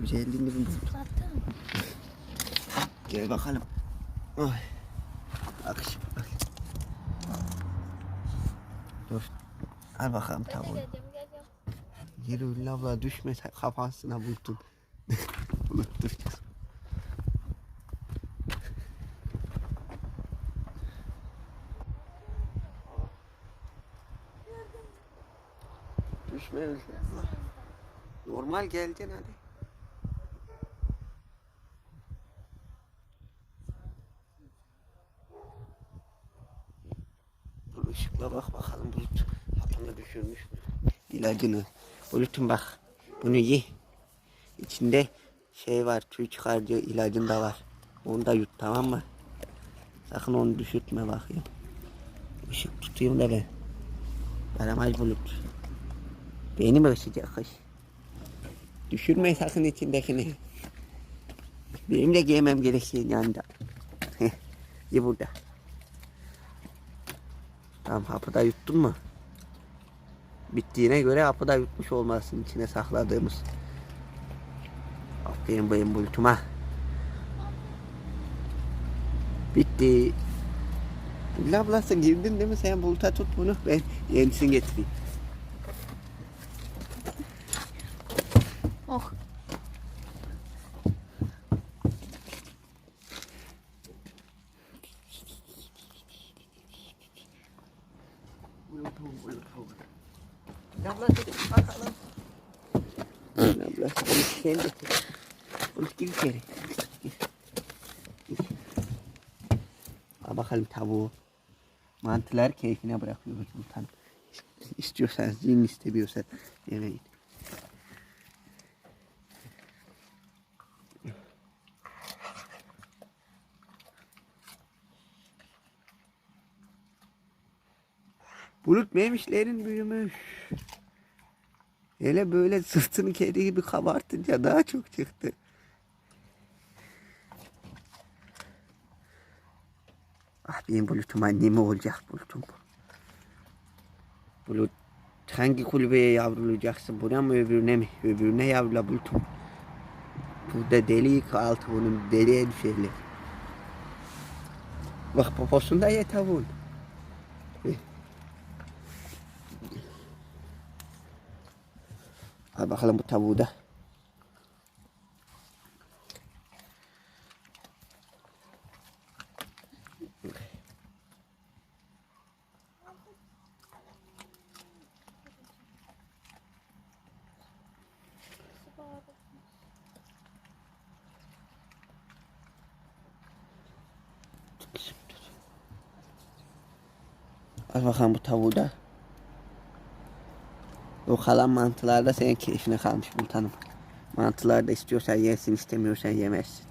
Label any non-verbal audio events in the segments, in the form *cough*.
Güzelliğini? Zaten. Gel bakalım. Ay. Bak şimdi bak. Dur. Al bakalım tavuğu. Yürü Üllü abla düşme kafasına bulutun. Bulut. *laughs* Düşme abla. Normal geldin hadi. Dur ışıkla bak bakalım bulut hapını düşürmüş mü? İlacını. Bulutun bak bunu ye. İçinde şey var tüy çıkarıcı ilacın da var. Onu da yut tamam mı? Sakın onu düşürtme bakayım. Işık tutayım da ben. Yaramaz bulut. Beni mi ısıcak kız? Düşürme sakın içindekini. Benim de giymem gerekiyor yanında. *laughs* Ye burada. Tamam hapı da yuttun mu? Bittiğine göre hapı da yutmuş olmalısın içine sakladığımız. Aferin benim bulutuma. Bitti. Gül ablası girdin değil mi? Sen buluta tut bunu. Ben yenisini getireyim. Gül ablası bakalım. Bulut sen de. Gir. Al bakalım tavuğu. Mantılar keyfine bırakıyoruz Bultan. İstiyorsanız yiyin istemiyorsan yemeyin. Bulut memişlerin büyümüş. Hele böyle sırtını kedi gibi kabartınca daha çok çıktı. Ah benim bulutum annemi olacak bulutum. Bulut hangi kulübeye yavrulacaksın? Buna mı öbürüne mi? Öbürüne yavrula bulutum. Burada delik altı bunun deliğe düşerler. Bak poposunda ye tavuğun. Al bakalım bu tavuğu da. Al bakalım bu tavuğu da. O kalan mantılar da senin keyfine kalmış Bultanım. Mantılar da istiyorsan yersin istemiyorsan yemezsin.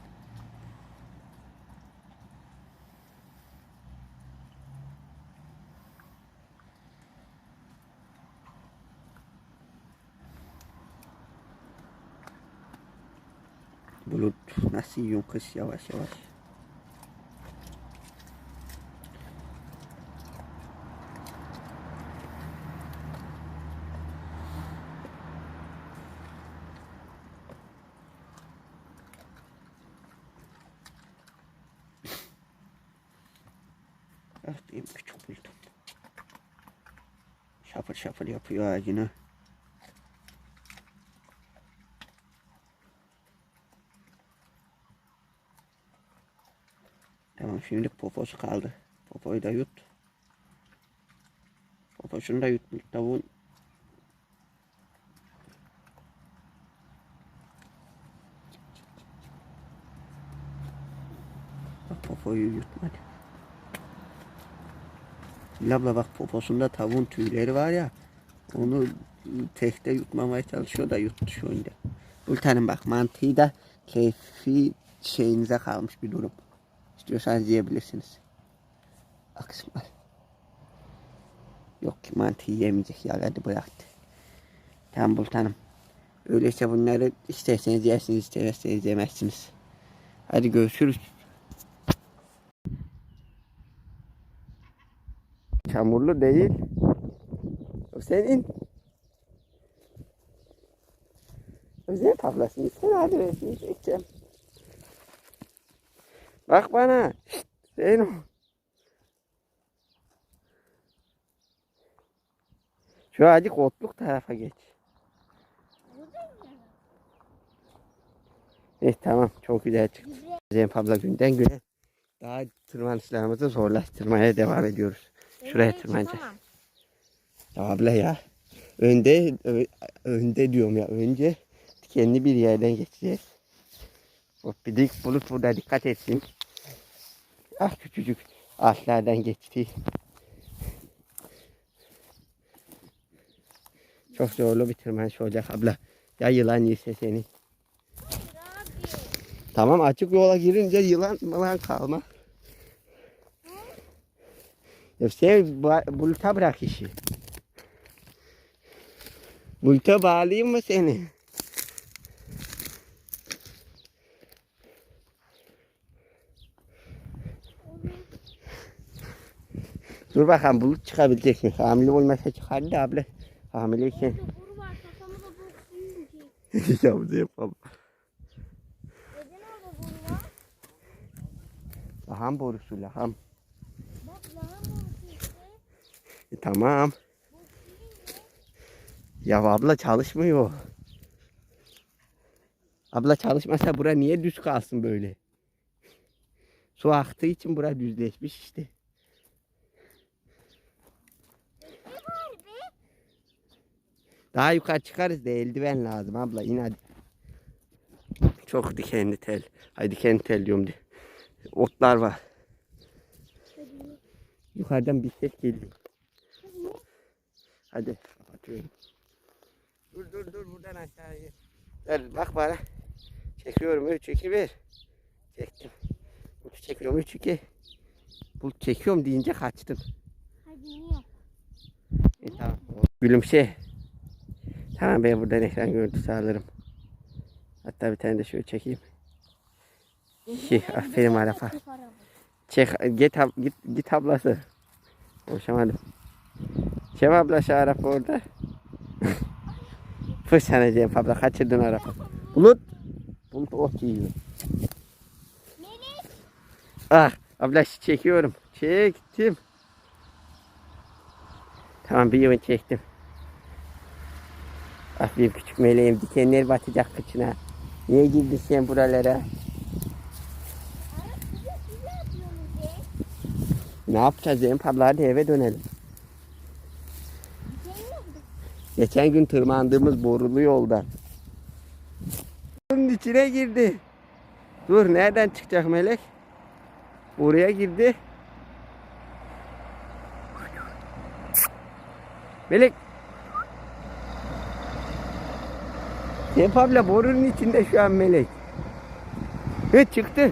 Bulut nasıl yiyorsun kız yavaş yavaş. Ah benim küçük buldum. Şapır şapır yapıyor ağacını. Tamam şimdilik poposu kaldı. Popoyu da yut. Poposunu da yut tavuğun. Popoyu yutmadı. Labla bak poposunda tavuğun tüyleri var ya. Onu tekte yutmamaya çalışıyor da yuttu şu anda. Ultanım bak mantıyı da keyfi şeyinize kalmış bir durum. İstiyorsanız yiyebilirsiniz. Aksım var. Yok ki mantıyı yemeyecek hadi bıraktı. Tamam Bultanım. Öyleyse bunları isterseniz yersiniz isterseniz yemezsiniz. Hadi görüşürüz. Çamurlu değil. O senin. Özel tablasını sen hadi resmi çekeceğim. Bak bana. Şşt, Zeyno. Şu acık otluk tarafa geç. Eh tamam çok güzel çıktı. Zeynep abla günden güne daha tırmanışlarımızı zorlaştırmaya devam ediyoruz. Şuraya tırmanacağız. Ya abla ya. Önde ö- önde diyorum ya. Önce dikenli bir yerden geçeceğiz. Hop bir dik bulut burada dikkat etsin. Ah küçücük ağaçlardan geçti. Çok zorlu bir tırmanış olacak abla. Ya yılan yese seni. Tamam açık yola girince yılan mılan kalma. Bu- buluta bırak işi. Buluta bağlayayım mı seni? Dur bakalım bulut çıkabilecek mi? Hamile olmasa çıkardı abla. Hamileyken. *laughs* Ya bu da yapalım. Laham borusu laham. Bak lahan borusu işte. E, tamam. Ya abla çalışmıyor. Abla çalışmasa bura niye düz kalsın böyle? Su aktığı için bura düzleşmiş işte. Daha yukarı çıkarız da eldiven lazım abla in hadi. Çok dikenli tel. Ay dikenli tel diyorum. di- Otlar var. Yukarıdan bir ses geliyor. Hadi kapatıyorum. Dur dur dur buradan aşağıya. Ver bak bana. Çekiyorum 3 2 1. Çektim. Bulut çekiyorum 3 2. Bulut çekiyorum deyince kaçtın. Hadi iniyor. E, tamam. Gülümse. Tamam ben buradan ekran görüntüsü alırım. Hatta bir tane de şöyle çekeyim. Şey, aferin Arafa. Çek git git git ablası. Konuşamadım. Çek ablası Arafa orada. *laughs* Fış sana Cem abla kaçırdın Arafa. Bulut. Bulut ot yiyor. Ah abla çekiyorum. Çektim. Tamam bir yığın çektim. Ah bir küçük meleğim dikenler batacak kıçına. Niye girdin sen buralara? Ne yapacağız Zeynep abla hadi eve dönelim. Geçen gün tırmandığımız borulu yoldan. Bunun içine girdi. Dur nereden çıkacak melek? Oraya girdi. Melek. Zeynep abla borunun içinde şu an melek. Ve çıktı.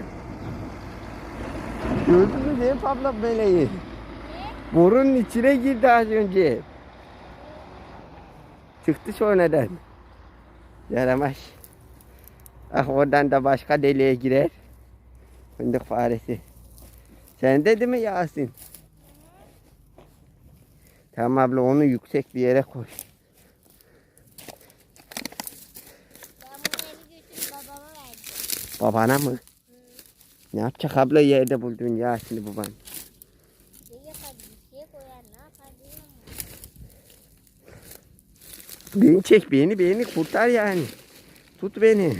Gördün mü Zeynep abla meleği? Borunun içine girdi az önce. Çıktı sonradan. Yaramaz. Ah oradan da başka deliğe girer. Fındık faresi. Sen dedi mi Yasin? Tamam abla onu yüksek bir yere koy. Babana mı? Ne yapacak abla yerde buldun Yasin'i baban? Ne yapar bir şey koyar ne yapar bilmiyorum. Beni çek beni beni kurtar yani. Tut beni.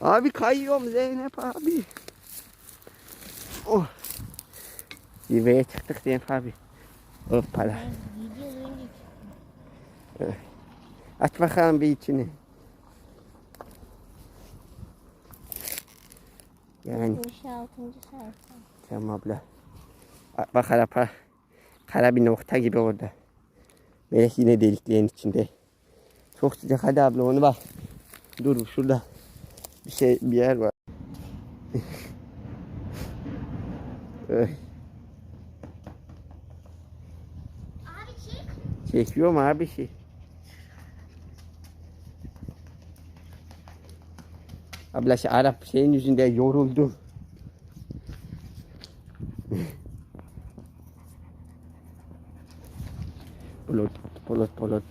Abi kayıyorum Zeynep abi. Oh. Zirveye çıktık Zeynep abi. Hoppala. Video önce Aç bakalım bir içini. Yani 66. sayfa. tamam abla. Bak arapa. Kara bir nokta gibi orada. Melek yine deliklerin içinde. Çok sıcak hadi abla onu bak. Dur şurada. Bir şey bir yer var. *laughs* Abi çek. Çekiyorum abi şey. Abla şey Arap şeyin yüzünde yoruldu. por los, por